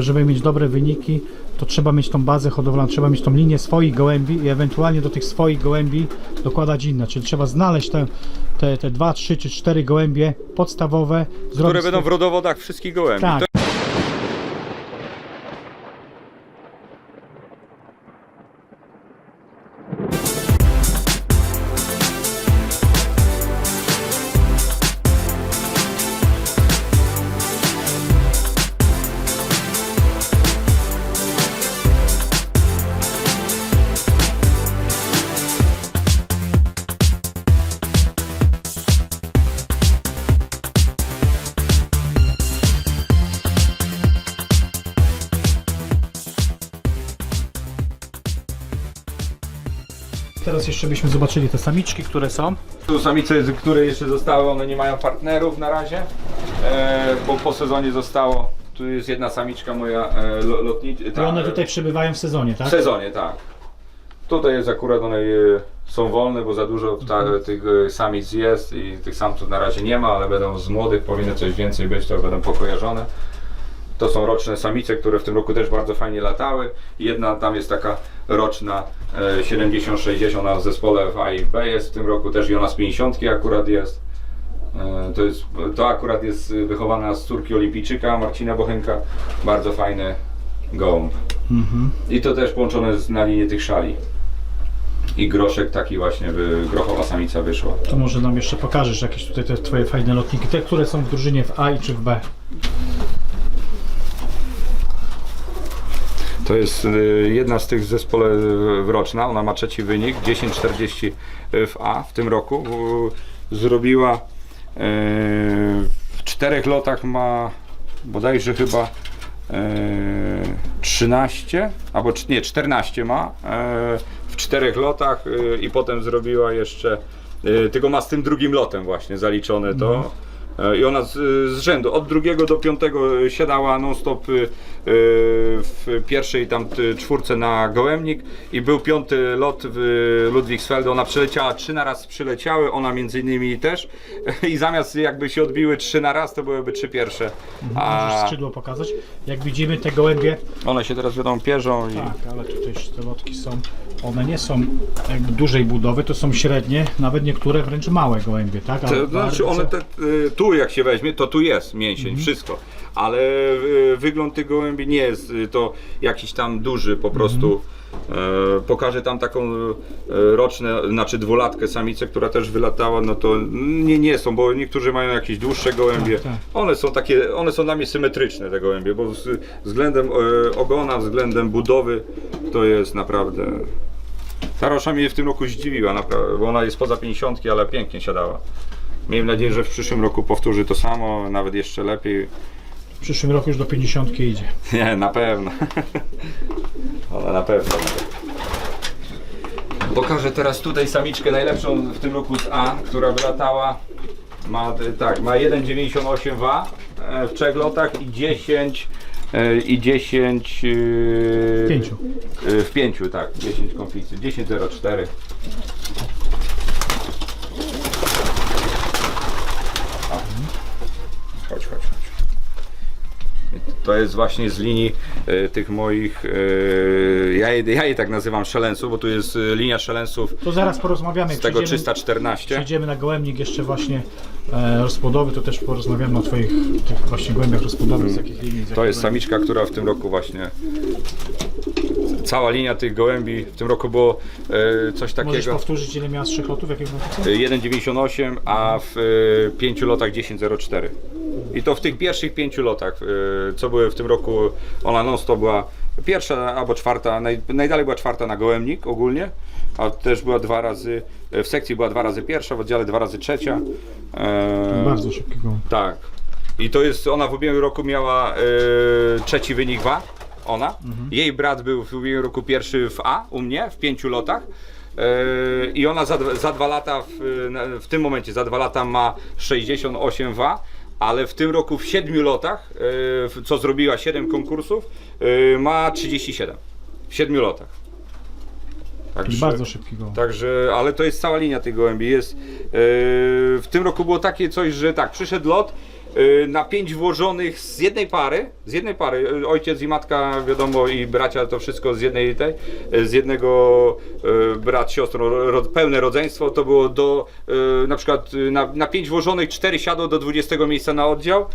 Żeby mieć dobre wyniki, to trzeba mieć tą bazę hodowlaną, trzeba mieć tą linię swoich gołębi i ewentualnie do tych swoich gołębi dokładać inne. Czyli trzeba znaleźć te, te, te dwa, trzy czy cztery gołębie podstawowe, które będą w rodowodach wszystkich gołębi. Tak. Teraz jeszcze byśmy zobaczyli te samiczki, które są. Tu samice, które jeszcze zostały, one nie mają partnerów na razie, e, bo po sezonie zostało. Tu jest jedna samiczka moja e, lo- lotnicza. I one tutaj przebywają w sezonie, tak? W sezonie, tak. Tutaj jest akurat one e, są wolne, bo za dużo ta, tych e, samic jest i tych samców na razie nie ma, ale będą z młodych, powinno coś więcej być, to będą pokojarzone. To są roczne samice, które w tym roku też bardzo fajnie latały. Jedna tam jest taka roczna e, 70-60 ona w zespole w A i B jest w tym roku też i ona z 50 akurat jest. E, To, jest. to akurat jest wychowana z córki olimpijczyka Marcina Bochynka. Bardzo fajny gołąb. Mhm. I to też połączone z, na linię tych szali. I groszek taki właśnie, by grochowa samica wyszła. To może nam jeszcze pokażesz jakieś tutaj te twoje fajne lotniki, te, które są w drużynie w A i czy w B. To jest y, jedna z tych zespole y, wroczna, ona ma trzeci wynik, 10,40 w A w tym roku. Zrobiła y, w czterech lotach ma bodajże chyba y, 13, albo nie, 14 ma y, w czterech lotach y, i potem zrobiła jeszcze, y, tylko ma z tym drugim lotem właśnie zaliczone to. E, I ona z, z rzędu od drugiego do piątego siadała non-stop y, y, w pierwszej tam czwórce na gołębnik i był piąty lot w Ludwigsfelde. Ona przyleciała trzy na raz przyleciały, ona między innymi też i zamiast jakby się odbiły trzy na raz, to byłyby trzy pierwsze. Możesz A skrzydło pokazać. Jak widzimy te gołębie, one się teraz wiadomo pierzą i tak, ale tutaj te lotki są, one nie są jakby dużej budowy, to są średnie, nawet niektóre wręcz małe gołębie, tak? Ale To znaczy bardzo- one te, y, tu jak się weźmie, to tu jest mięsień, wszystko. Ale y, wygląd tych gołębi nie jest y, to jakiś tam duży po prostu. E, pokażę tam taką e, roczne, znaczy dwulatkę samicę, która też wylatała, no to nie, nie są, bo niektórzy mają jakieś dłuższe gołębie. Tak, tak. One są takie, one są dla mnie symetryczne te gołębie, bo z, względem e, ogona, względem budowy to jest naprawdę... Ta rosza mnie w tym roku zdziwiła, naprawdę, bo ona jest poza 50, ale pięknie siadała. Miejmy nadzieję, że w przyszłym roku powtórzy to samo, nawet jeszcze lepiej. W przyszłym roku już do 50 idzie. Nie, na pewno. Ona na pewno. Pokażę teraz tutaj samiczkę najlepszą w tym roku z A, która wylatała. Ma tak, ma 1,98 W e, w trzech lotach i 10 e, i 10 W pięciu. y, W pięciu, tak, 10 konflikty, 10,04. To jest właśnie z linii e, tych moich, e, ja, je, ja je tak nazywam szelensów, bo tu jest e, linia szelensów To zaraz porozmawiamy. z tego przejdziemy- 314. Przejdziemy na gołębnik jeszcze właśnie e, rozpłodowy, to też porozmawiamy o twoich tych właśnie gołębiach rozpłodowych, z jakich linii. z To jakich jest gołębi. samiczka, która w tym roku właśnie. Cała linia tych gołębi w tym roku było e, coś Możesz takiego. powtórzyć ile miała strzech lotów, jakiego e, 1,98, a w e, pięciu lotach 10,04. I to w tych pierwszych pięciu lotach, e, co były w tym roku, ona non stop była pierwsza albo czwarta, naj, najdalej była czwarta na gołębnik ogólnie, a też była dwa razy, e, w sekcji była dwa razy pierwsza, w oddziale dwa razy trzecia. E, Bardzo szybkiego. tak. I to jest, ona w ubiegłym roku miała e, trzeci wynik w Ona. Jej brat był w ubiegłym roku pierwszy w A u mnie, w pięciu lotach. E, I ona za, dwa- za dwa lata, w, w tym momencie za dwa lata ma 68 w A, ale w tym roku w siedmiu lotach, w- co zrobiła 7 konkursów, e, ma 37. W siedmiu lotach. Także, Bardzo szybkiego. Także, ale to jest cała linia tych gołębi. Jest, yy, w tym roku było takie coś, że tak, przyszedł lot, na pięć włożonych z jednej pary, z jednej pary, y, ojciec i matka, wiadomo, i bracia, to wszystko z jednej tej, y, z jednego y, brat, siostrą, ro, pełne rodzeństwo, to było do, y, na przykład y, na, na pięć włożonych cztery siadło do 20 miejsca na oddział,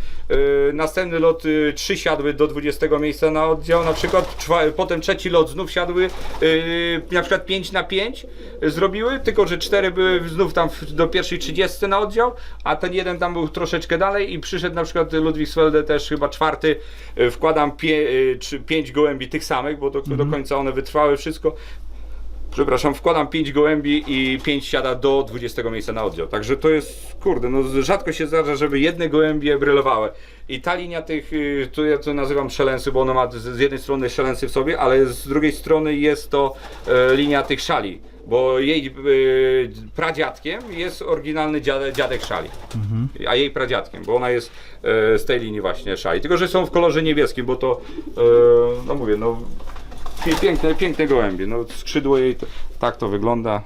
y, następny lot y, trzy siadły do 20 miejsca na oddział, na przykład potem trzeci lot znów siadły, y, na przykład 5 na 5 zrobiły, tylko że cztery były znów tam do pierwszej 30 na oddział, a ten jeden tam był troszeczkę dalej i przyszedł na przykład Ludwigsfelde też chyba czwarty, y, wkładam pie, czy pięć gołębi tych samych, bo do, do końca one wytrwały wszystko. Przepraszam, wkładam 5 gołębi i 5 siada do 20 miejsca na oddział. Także to jest, kurde, no rzadko się zdarza, żeby jedne gołębie brylowały. I ta linia tych, y, tu ja to nazywam szelensy, bo ona ma z z jednej strony szelensy w sobie, ale z drugiej strony jest to e, linia tych szali. Bo jej e, pradziadkiem jest oryginalny dziadek, dziadek szali. A jej pradziadkiem, bo ona jest e, z tej linii właśnie szali. Tylko, że są w kolorze niebieskim, bo to, e, no mówię, no Piękne, piękne gołębie. No, skrzydło jej to, tak to wygląda.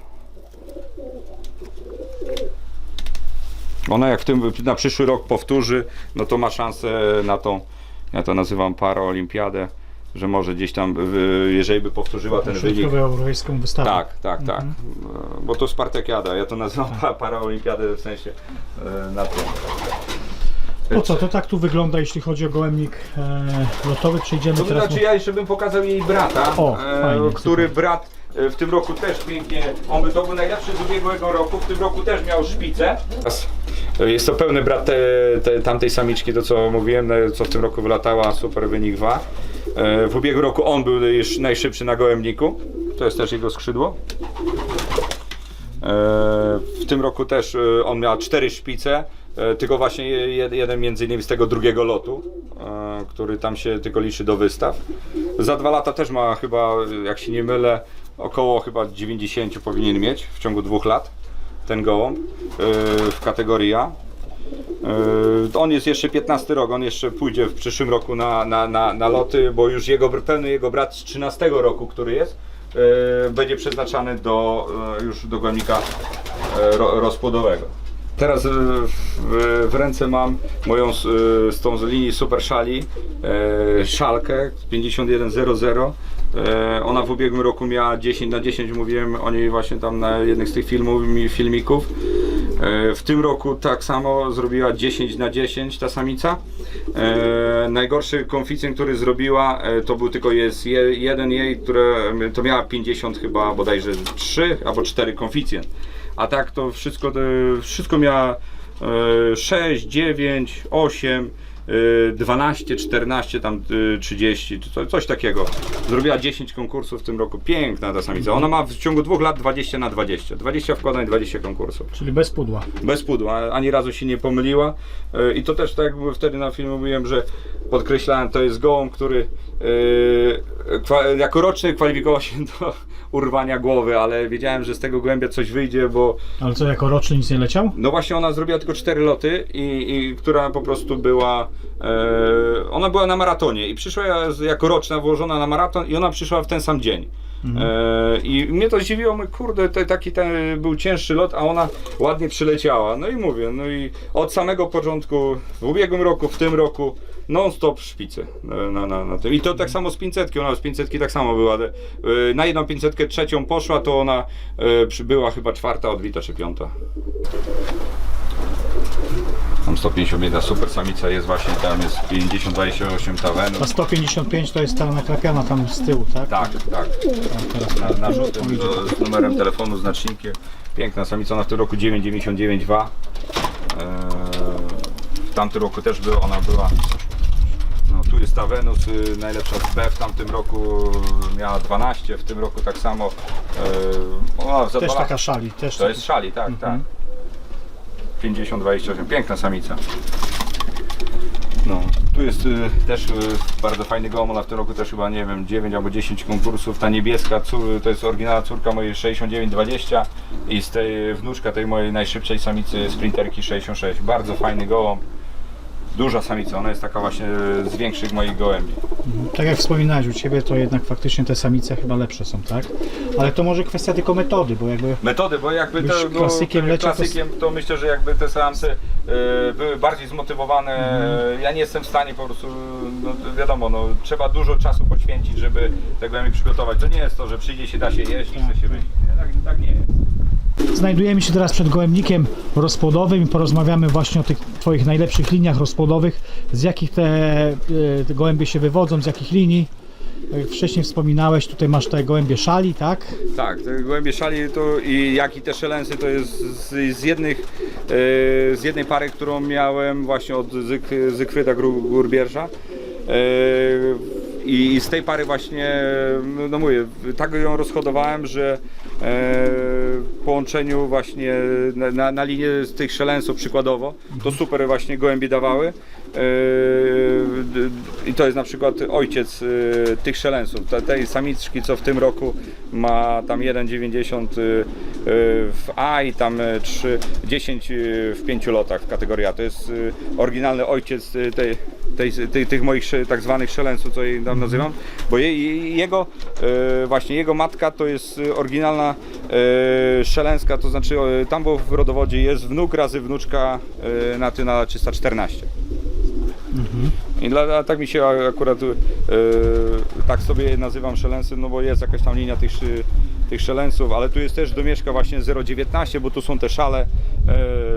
Ona jak w tym na przyszły rok powtórzy, no to ma szansę na tą, ja to nazywam paraolimpiadę, że może gdzieś tam, jeżeli by powtórzyła ten wynik. Europejską wystawę. Tak, tak, tak. E, Bo to Spartakiada, ja to nazywam pa- paraolimpiadę w sensie e, na to. To co, to tak tu wygląda, jeśli chodzi o gołębnik e, lotowy. Przejdziemy To teraz... znaczy ja jeszcze bym pokazał jej brata, O, e, fajnie, który super. brat e, w tym roku też pięknie, on by to był najlepszy z ubiegłego roku, w tym roku też miał szpicę. Jest to pełny brat te, te, tamtej samiczki, to co mówiłem, e, co w tym roku wylatała, super wynik 2. E, W ubiegłym roku on był już najszybszy na gołębniku, to jest też jego skrzydło. E, W tym roku też e, on miał cztery szpice, tylko właśnie je- jeden między innymi z tego drugiego lotu, który tam się tylko liczy do wystaw. Za dwa lata też ma chyba, jak się nie mylę, około chyba 90 powinien mieć w ciągu dwóch lat ten gołąb w kategorii A. E, On jest jeszcze 15 rok, on jeszcze pójdzie w przyszłym roku na, na, na, na loty, bo już jego, pełny jego brat z 13 roku, który jest, e, będzie przeznaczany do, e, już do gołębnika ro, rozpłodowego. Teraz w, w ręce mam moją z, z tą z linii Super Szali szalkę 5100. E, Ona w ubiegłym roku miała 10 na 10, mówiłem o niej właśnie tam na jednych z tych filmów, mi- filmików. E, W tym roku tak samo zrobiła 10 na 10 ta samica. E, najgorszy konficjent, który zrobiła, e, to był tylko jest je, jeden jej, które to miała 50 chyba bodajże 3 albo 4 konficjent. A tak to wszystko, wszystko miała e, 6, 9, 8, e, 12, 14, tam e, 30, to- coś takiego. Zrobiła 10 konkursów w tym roku. Piękna ta samica. Ona ma w ciągu dwóch lat 20 na 20. 20 wkładań, 20 konkursów. Czyli bez pudła. Bez pudła, ani razu się nie pomyliła. E, I to też tak jak wtedy na filmie mówiłem, że podkreślałem, to jest gołąb, który jako roczny kwalifikował się do urwania głowy, ale wiedziałem, że z tego głębia coś wyjdzie, bo Ale co, jako roczny nic nie leciał? no właśnie ona zrobiła tylko cztery loty i, i która po prostu była ona była na maratonie i przyszła jako roczna włożona na maraton i ona przyszła w ten sam dzień. E, I mnie to zdziwiło, mówię, kurde, to taki ten był cięższy lot, a ona ładnie przyleciała. No i mówię, no i od samego początku, w ubiegłym roku, w tym roku, non-stop szpicy na, na, na, na tym. I to tak samo z 500, ona z 500 tak samo była. E, Na jedną 500 trzecią poszła, to ona e, przy- była chyba czwarta odbita czy piąta. Tam 151 super samica jest właśnie, tam jest 50-28 tawenów. Ta 155 to jest ta nakrapiana tam z tyłu, tak? Tak, tak. Na, na żółtym do, z numerem telefonu, znacznikiem. Piękna samica, ona w tym roku 9,99 wa. Eee, w tamtym roku też była, ona była. No, tu jest ta Venus, y, najlepsza z B w tamtym roku miała 12, w tym roku tak samo. Eee, ona za Też taka szali. Też to jest szali, tak, tak. 50-28, piękna samica. No, tu jest y, też y, bardzo fajny gołąb, w tym roku też chyba, nie wiem, 9 albo 10 konkursów. Ta niebieska, cór, to jest oryginalna córka mojej 69-20 i z tej wnuczka tej mojej najszybszej samicy sprinterki 66. Bardzo fajny gołąb. Duża samica, ona jest taka właśnie z większych moich gołębi. Tak jak wspominałeś, u Ciebie to jednak faktycznie te samice chyba lepsze są, tak? Ale to może kwestia tylko metody, bo jakby Metody, bo jakby Byś to było klasykiem leciał, to- klasykiem, to myślę, że jakby te seanse e, były bardziej zmotywowane. Ja nie jestem w stanie po prostu, no, wiadomo, no, trzeba dużo czasu poświęcić, żeby te gołębie przygotować. To nie jest to, że przyjdzie się, da się jeść i chce się wyjść. Nie, tak, tak nie jest. Znajdujemy się teraz przed gołębnikiem rozpłodowym i porozmawiamy właśnie o tych Twoich najlepszych liniach rozpłodowych, z jakich te, e, te gołębie się wywodzą, z jakich linii. Jak wcześniej wspominałeś, tutaj masz te gołębie szali, tak? Tak, te gołębie szali to i jak i te szelensy to jest z, z, jednych, e, z jednej pary, którą miałem właśnie od Zyk, Gurbierza. E, I z tej pary właśnie, no mówię, tak ją rozhodowałem, że e, w połączeniu właśnie na, na, na linię z tych szelensów przykładowo, to super właśnie gołębie dawały. E, I to jest na przykład ojciec e, tych szelensów, te- tej samiczki, co w tym roku ma tam 1,90 e, w A i tam e, 3, 10 e, w 5 lotach w kategorii A. To jest oryginalny ojciec tej, tej, tej, tych moich tak zwanych szelensów, co je tam nazywam, bo je, je- jego e, właśnie jego matka to jest oryginalna e, szelenska, to znaczy tam było w rodowodzie jest wnuk razy wnuczka e, na Tyna 314. I dla, tak mi się akurat e, tak sobie nazywam szelensy, no bo jest jakaś tam linia tych, tych ale tu jest też domieszka właśnie 0,19, bo tu są te szale,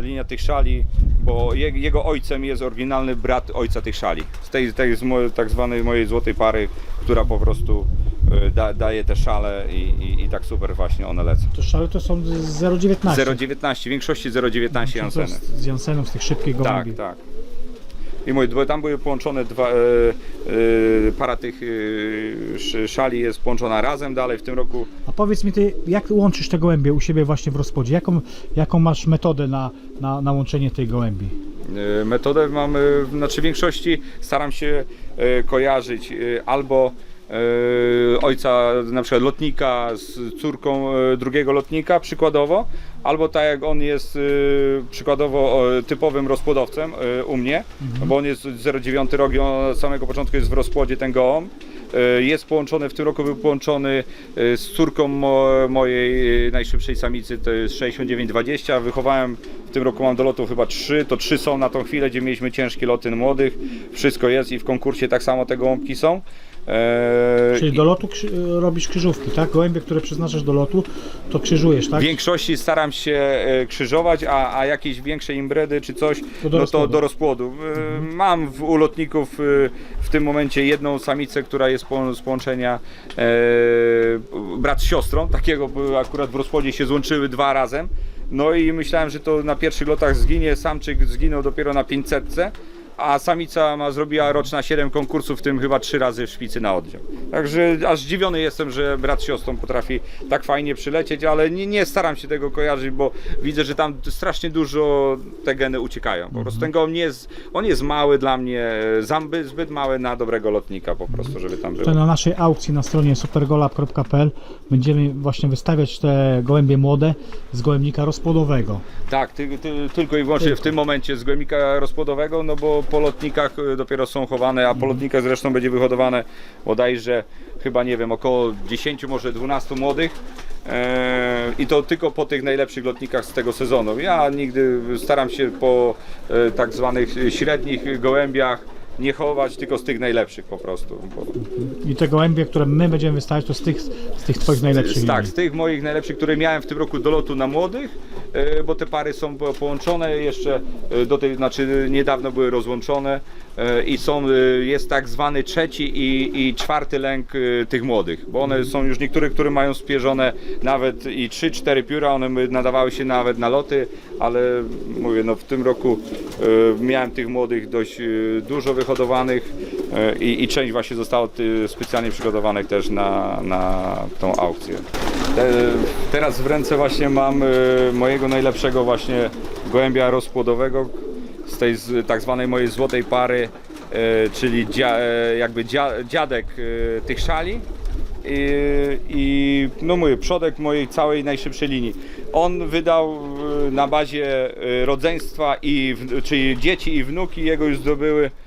linia tych szali, bo je, jego ojcem jest oryginalny brat ojca tych szali. Z tej, tej z mojej, tak zwanej mojej złotej pary, która po prostu e, da, daje te szale i, i, i tak super właśnie one lecą. To szale to są z 0,19. 0,19, w większości 0,19 To Janseny. z, Jansenów, z tych szybkich Tak, gołębi. tak. I mówię, tam były połączone dwa, e, e, para tych e, sz- szali jest połączona razem dalej w tym roku. A powiedz mi ty, jak łączysz te gołębie u siebie właśnie w rozpodzie? Jaką, jaką masz metodę na, na, na łączenie tej gołębi? E, Metodę mam, e, znaczy w większości staram się e, kojarzyć albo ojca na przykład lotnika z córką e, drugiego lotnika przykładowo, albo tak jak on jest e, przykładowo typowym rozpłodowcem u mnie, bo on jest 09 rok i on od samego początku jest w rozpłodzie ten gołąb. Jest połączony, w tym roku był połączony z córką mo, mojej najszybszej samicy, to jest 6920. Wychowałem, w tym roku mam do lotów chyba trzy, to trzy są na tą chwilę, gdzie mieliśmy ciężkie loty młodych. Wszystko jest i w konkursie tak samo te gołąbki są. E, Czyli do lotu krzy- robisz krzyżówki, tak? Gołębie, które przeznaczasz do lotu, to krzyżujesz, tak? W większości staram się e, krzyżować, a, a jakieś większe imbredy czy coś, To do no to rozpłodu. do rozpłodu. E, Mam w ulotników e, w tym momencie jedną samicę, która jest po, z połączenia e, brat z siostrą, takiego akurat w rozpłodzie się złączyły dwa razem. No i myślałem, że to na pierwszych lotach zginie, samczyk zginął dopiero na 500, a samica ma, zrobiła roczna 7 konkursów, w tym chyba 3 razy w szpicy na oddział. Także aż zdziwiony jestem, że brat z siostrą potrafi tak fajnie przylecieć, ale nie, nie staram się tego kojarzyć, bo widzę, że tam strasznie dużo te geny uciekają. Po prostu ten gołąb nie jest, on jest mały dla mnie, zamby zbyt mały na dobrego lotnika po prostu, żeby tam To był. na naszej aukcji na stronie supergolab.pl będziemy właśnie wystawiać te gołębie młode z gołębnika rozpłodowego. Tak, ty, ty, tylko i wyłącznie w tym momencie z głębnika rozpłodowego, no bo po lotnikach y, dopiero są chowane, a po lotnikach zresztą będzie wyhodowane bodajże chyba nie wiem, około 10, może 12 młodych. Eee, I to tylko po tych najlepszych lotnikach z tego sezonu. Ja nigdy staram się po e, tak zwanych średnich gołębiach nie chować, tylko z tych najlepszych po prostu. Bo... I te gołębie, które my będziemy wystawiać, to z tych, z tych twoich najlepszych Z, tak, z tych moich najlepszych, które miałem w tym roku do lotu na młodych, e, bo te pary są po- połączone jeszcze e, do tej, znaczy niedawno były rozłączone e, i są, jest tak zwany trzeci i, i czwarty lęk tych młodych, bo one są już niektóre, które mają spierzone nawet i 3-4 pióra, one nadawały się nawet na loty, ale mówię, no w tym roku miałem tych młodych dość dużo wyhodowanych e, i, i część właśnie zostało ty, specjalnie przygotowanych też na, na tą aukcję. Te, teraz w ręce właśnie mam e, mojego najlepszego właśnie gołębia rozpłodowego z tej tak zwanej mojej złotej pary, e, czyli dzia, e, jakby dzia, dziadek e, tych szali i, i no mówię, przodek mojej całej najszybszej linii. On wydał e, na bazie e, rodzeństwa i czyli dzieci i wnuki jego już zdobyły e,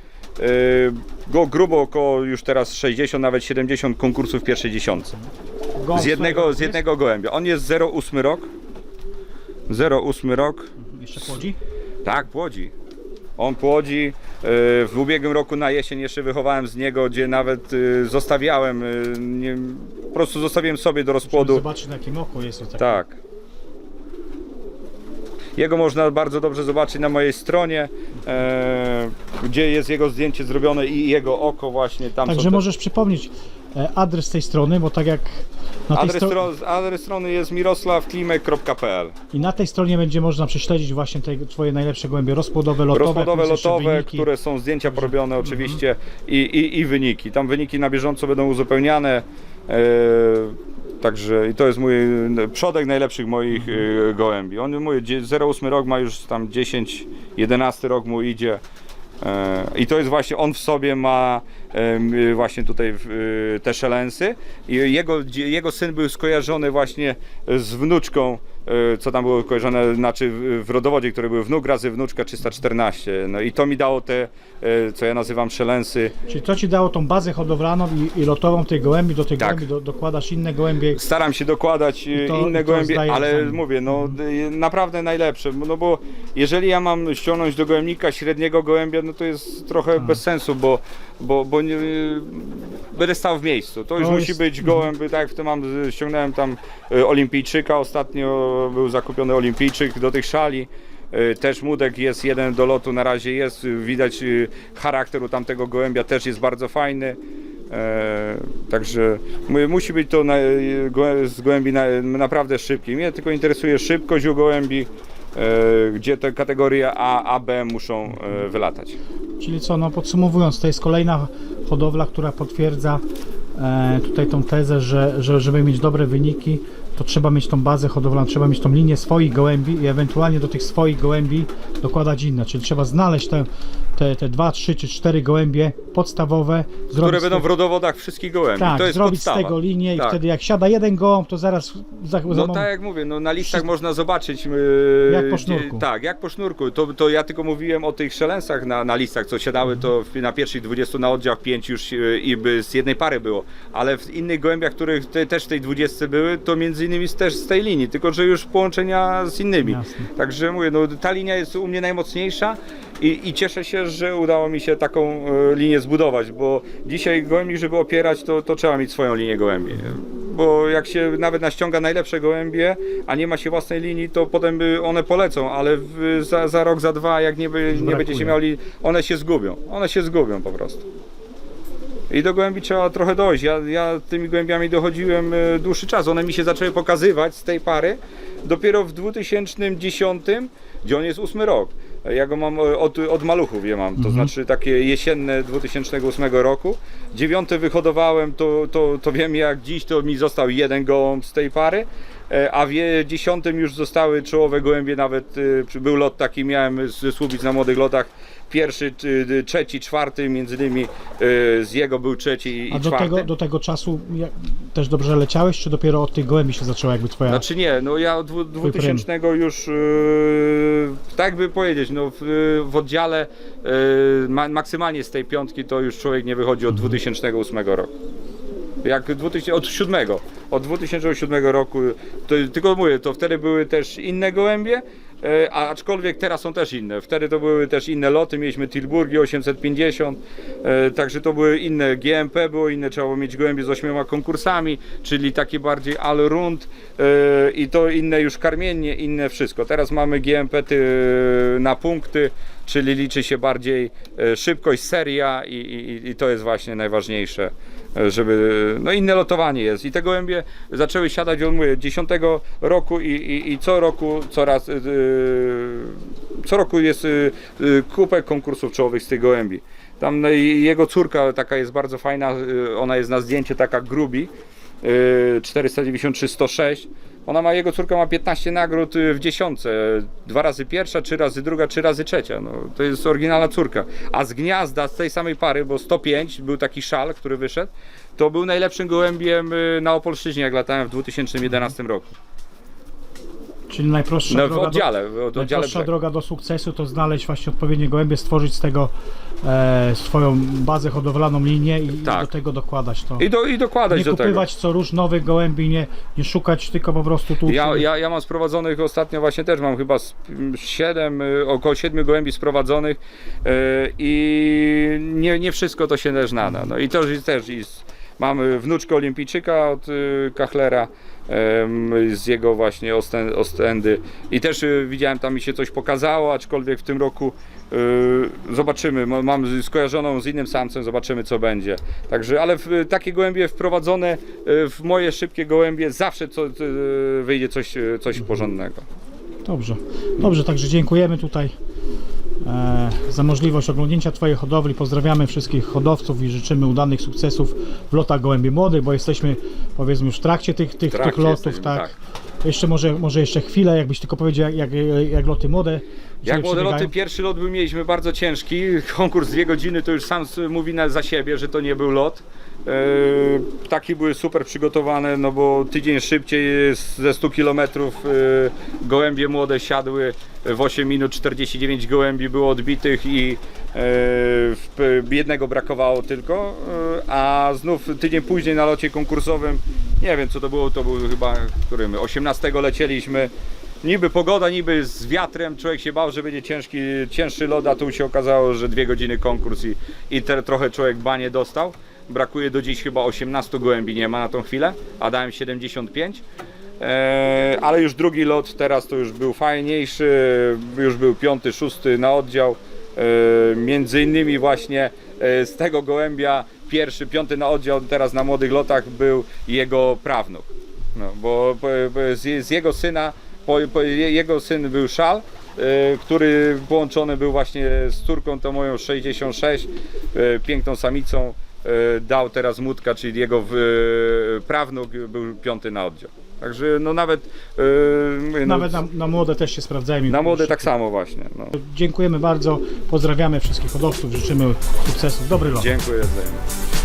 go grubo około już teraz 60, nawet 70 konkursów w pierwszej dziesiątce. Z jednego, z jednego gołębia. On jest 08 rok. 08 rok. Jeszcze płodzi? Tak, płodzi. On płodzi. e, W ubiegłym roku na jesień jeszcze wychowałem z niego, gdzie nawet e, zostawiałem, nie, po prostu zostawiłem sobie do rozpłodu. zobaczyć na jakim oku jest. Tak. Tak. Jego można bardzo dobrze zobaczyć na mojej stronie, e, gdzie jest jego zdjęcie zrobione i jego oko właśnie tam. Także te- możesz przypomnieć e, adres tej strony, bo tak jak na tej, Adres, stro... adres strony jest mirosławklimek.pl i na tej stronie będzie można prześledzić właśnie te twoje najlepsze gołębie rozpłodowe, lotowe, jeszcze lotowe, które są zdjęcia porobione Mhm. oczywiście i, i, i wyniki. Tam wyniki na bieżąco będą uzupełniane. Także i to jest mój przodek najlepszych moich Mhm. gołębi. On mój dzie- 08 rok ma już tam 10, 11 rok mu idzie. E, I to jest właśnie, on w sobie ma właśnie tutaj e, te szelensy i jego, jego syn był skojarzony właśnie z wnuczką, e, co tam było kojarzone, znaczy w- rodowodzie, który był wnuk razy wnuczka 314. No i to mi dało te, co ja nazywam szelensy. Czyli to ci dało tą bazę hodowlaną i, i lotową tych gołębi, do tych Tak. gołębi do, dokładasz inne gołębie. Staram się dokładać to- inne gołębie, ale mówię, no d- naprawdę najlepsze, no bo jeżeli ja mam ściągnąć do gołębnika średniego gołębia, no to jest trochę Tak. bez sensu, bo, bo, bo nie, będę stał w miejscu. To już To musi jest- być gołęby, tak jak w tym mam, ściągnąłem tam e, olimpijczyka, ostatnio był zakupiony olimpijczyk do tych szali. E, Też mudek jest jeden do lotu na razie jest, widać e, charakteru tamtego gołębia też jest bardzo fajny. E, także musi być to na, z gołębi na, naprawdę szybki. Mnie tylko interesuje szybkość u gołębi, gdzie te kategorie A, A, B muszą e, wylatać. Czyli co, no podsumowując, to jest kolejna hodowla, która potwierdza e, tutaj tą tezę, że, że żeby mieć dobre wyniki, to trzeba mieć tą bazę hodowlaną, trzeba mieć tą linię swoich gołębi i ewentualnie do tych swoich gołębi dokładać inne, czyli trzeba znaleźć te, te, te dwa, trzy czy cztery gołębie podstawowe, Które będą te- w rodowodach wszystkich gołębi. tak, to jest zrobić podstawa. z tego linię i Tak. wtedy jak siada jeden gołąb, to zaraz za, No tak jak mówię, no na listach można zobaczyć. e, Jak po sznurku. Tak, jak po sznurku. To, to ja tylko mówiłem o tych szelensach na, na listach, co siadały, to w, na pierwszych 20 na oddział 5 już e, i by z jednej pary było. Ale w innych gołębiach, których te, też w tej 20 były, to między innymi z- też z tej linii, tylko że już połączenia z innymi. Jasne. Także mówię, no ta linia jest u mnie najmocniejsza. I, I cieszę się, że udało mi się taką e, linię zbudować, bo dzisiaj gołębi, żeby opierać, to, to trzeba mieć swoją linię gołębi. Bo jak się nawet naściąga najlepsze gołębie, a nie ma się własnej linii, to potem by one polecą, ale w, za, za rok, za dwa, jak nie, by, nie brakuje. będziecie mieli, one się zgubią. One się zgubią po prostu. I do gołębi trzeba trochę dojść. Ja, ja tymi gołębiami dochodziłem e, dłuższy czas. One mi się zaczęły pokazywać z tej pary dopiero w 2010, gdzie on jest ósmy rok. Ja go mam e, od, od maluchów je mam, to znaczy takie jesienne 2008 roku. Dziewiąty wyhodowałem, to, to, to wiem jak dziś, to mi został jeden gołąb z tej pary. E, A w je- dziesiątym już zostały czołowe gołębie, nawet e, był lot taki, miałem ze Słubic na młodych lotach, pierwszy, czy- trzeci, czwarty, między innymi e, z jego był trzeci i A do czwarty. tego, do tego czasu też dobrze leciałeś, czy dopiero od tych gołębi się zaczęła jakby twoja... Znaczy nie, no ja od dwu- 2000 już, tak by powiedzieć, no w, w oddziale ma, maksymalnie z tej piątki to już człowiek nie wychodzi od 2008 roku. Jak 2000, od 7, od 2007 roku, to, tylko mówię, to wtedy były też inne gołębie, e, a aczkolwiek teraz są też inne. Wtedy to były też inne loty, mieliśmy Tilburgi 850, e, także to były inne GMP, było inne, trzeba było mieć gołębie z ośmioma konkursami, czyli takie bardziej all rund e, i to inne już karmiennie, inne wszystko. Teraz mamy GMP na punkty, czyli liczy się bardziej szybkość, seria i, i, i to jest właśnie najważniejsze, żeby, no inne lotowanie jest i te gołębie zaczęły siadać, on mówię, 10 roku i, i, i co roku coraz, e, co roku jest e, kupę konkursów czołowych z tych gołębi. Tam no, jego córka taka jest bardzo fajna, e, ona jest na zdjęciu taka grubi, e, 493-106. Ona ma, jego córka ma 15 nagród y, w dziesiątce. Dwa razy pierwsza, trzy razy druga, trzy razy trzecia. No, to jest oryginalna córka. A z gniazda, z tej samej pary, bo 105, był taki szal, który wyszedł, to był najlepszym gołębiem y, na Opolszczyźnie, jak latałem w 2011 roku. Czyli najprostsza No, w droga oddziale, do, w oddziale najprostsza brzeg. droga do sukcesu to znaleźć właśnie odpowiednie gołębie, stworzyć z tego e, swoją bazę hodowlaną linię i Tak. do tego dokładać to. I, do, i dokładać nie do tego. kupywać co róż nowych gołębi, nie, nie szukać tylko po prostu tu. Ja, ja, ja mam sprowadzonych ostatnio właśnie też mam chyba 7, około 7 gołębi sprowadzonych yy, i nie, nie wszystko to się też nada. No i to też jest, mamy wnuczkę olimpijczyka od y, Kachlera z jego właśnie Osten- Ostendy i też y, widziałem tam mi się coś pokazało, aczkolwiek w tym roku y, zobaczymy, Ma- mam skojarzoną z innym samcem, zobaczymy co będzie. Także, ale takie gołębie wprowadzone y, w moje szybkie gołębie zawsze co, wyjdzie coś, coś porządnego. Dobrze, dobrze, także dziękujemy tutaj za możliwość oglądnięcia Twojej hodowli. Pozdrawiamy wszystkich hodowców i życzymy udanych sukcesów w lotach gołębi młodych, bo jesteśmy powiedzmy już w trakcie tych, tych, trakcie tych lotów, jesteśmy, tak. tak. Jeszcze może, może jeszcze chwilę, jakbyś tylko powiedział, jak, jak, loty młode. Jak młode loty, pierwszy lot był mieliśmy bardzo ciężki. Konkurs dwie godziny to już sam mówi na, za siebie, że to nie był lot. E, Ptaki były super przygotowane, no bo tydzień szybciej ze 100 km gołębie młode siadły. W 8 minut 49 gołębi było odbitych i e, jednego brakowało tylko, e, a znów tydzień później na locie konkursowym, nie wiem co to było, to był chyba, którym 18 lecieliśmy, Niby pogoda, niby z wiatrem, człowiek się bał, że będzie ciężki, cięższy lot, a tu się okazało, że dwie godziny konkurs i, i te, trochę człowiek banie dostał. Brakuje do dziś chyba 18 gołębi, nie ma na tą chwilę, a dałem 75. Eee, ale już drugi lot teraz to już był fajniejszy, już był piąty, szósty na oddział. Eee, między innymi właśnie e, z tego gołębia pierwszy, piąty na oddział teraz na młodych lotach był jego prawnuk. No, bo bo- bo z, z jego syna, po, po, je- jego syn był Szal, e, który połączony był właśnie z córką tą moją 66, e, piękną samicą. E, Dał teraz Mutka, czyli jego w, prawnuk był piąty na oddział. Także no nawet, e, no, Nawet na, na młode też się sprawdzają. na młode tak samo właśnie. No. Dziękujemy bardzo, pozdrawiamy wszystkich hodowców, życzymy sukcesów. Dobry lot. Dziękuję wzajemnie.